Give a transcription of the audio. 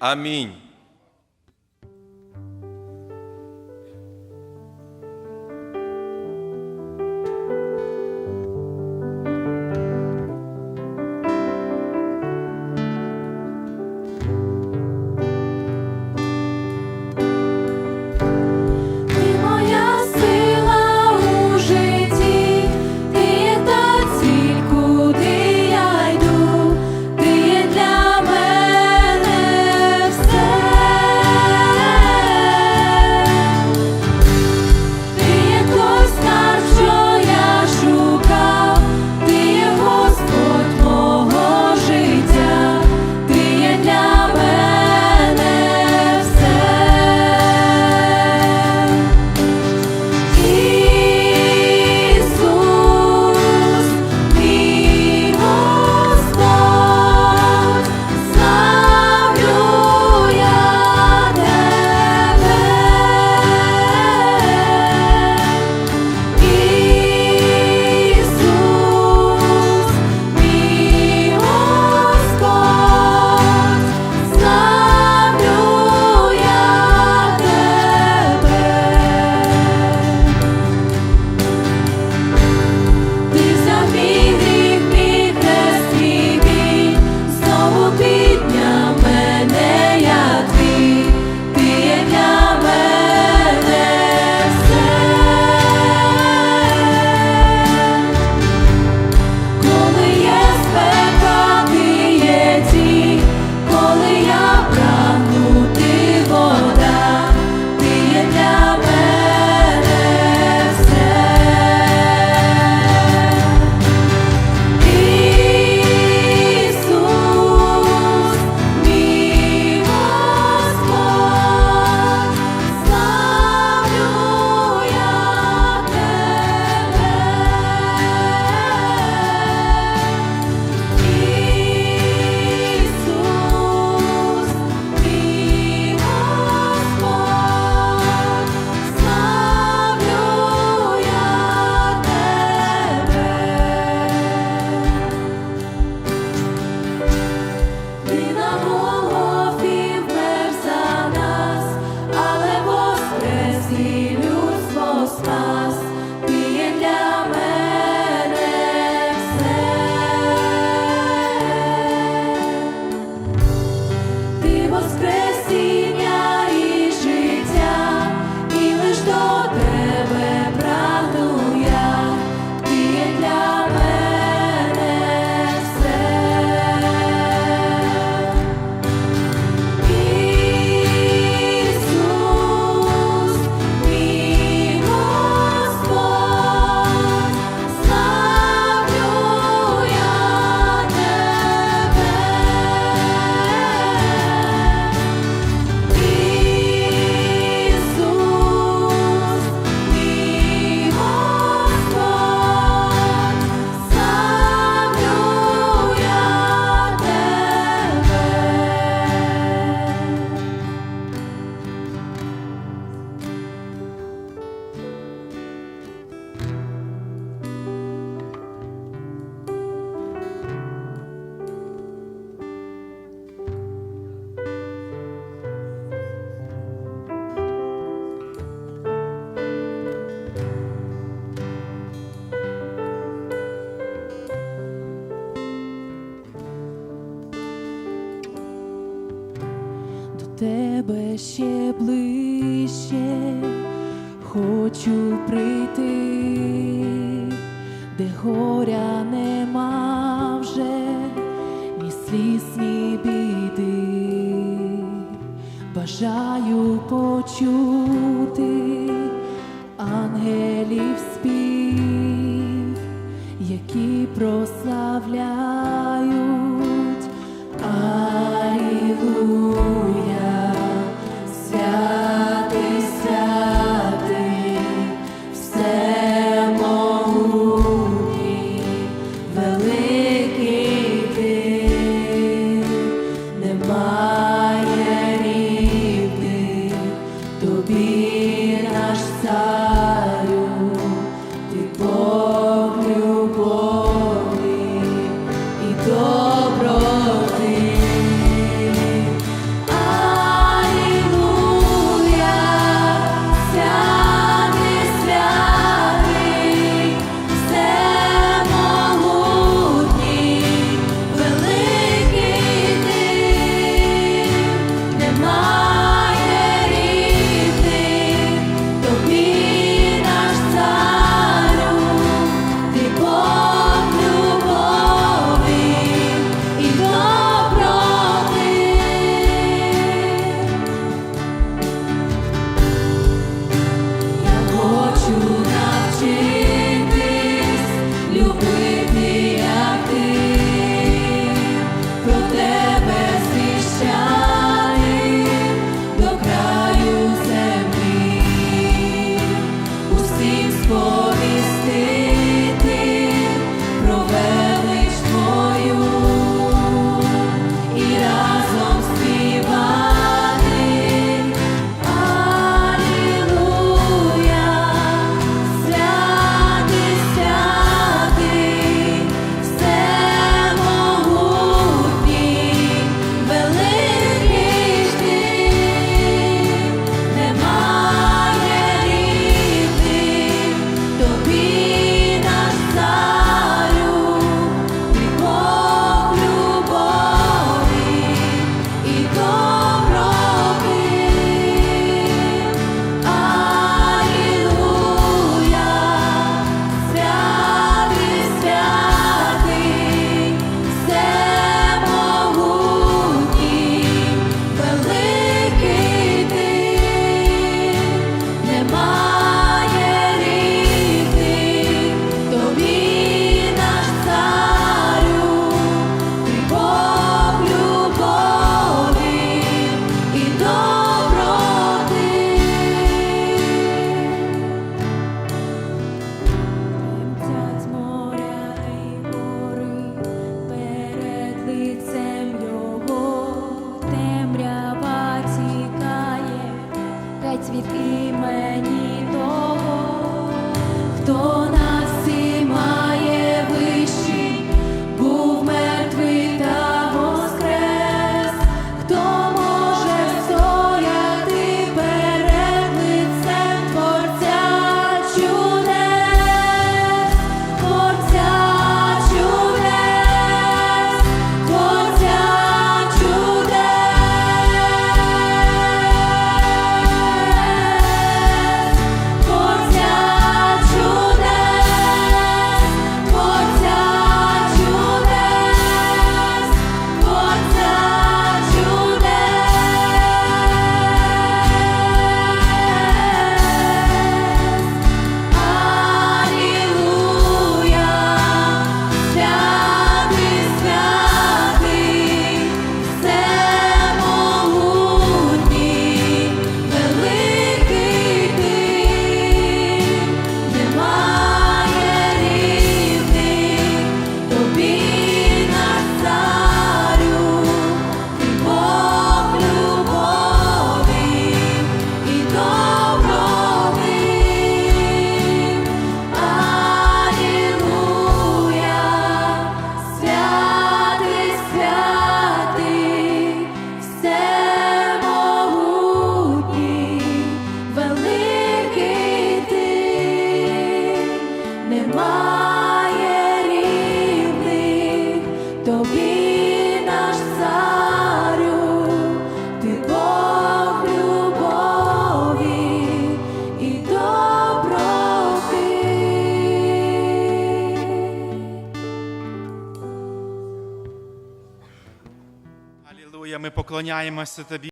Амінь. тебе ще ближче, хочу прийти, де горя нема вже, ні сліз, ні біди, бажаю почути ангелів спів, які прославляють. Аллилуйя. Señor. Від імені поклоняємося тобі.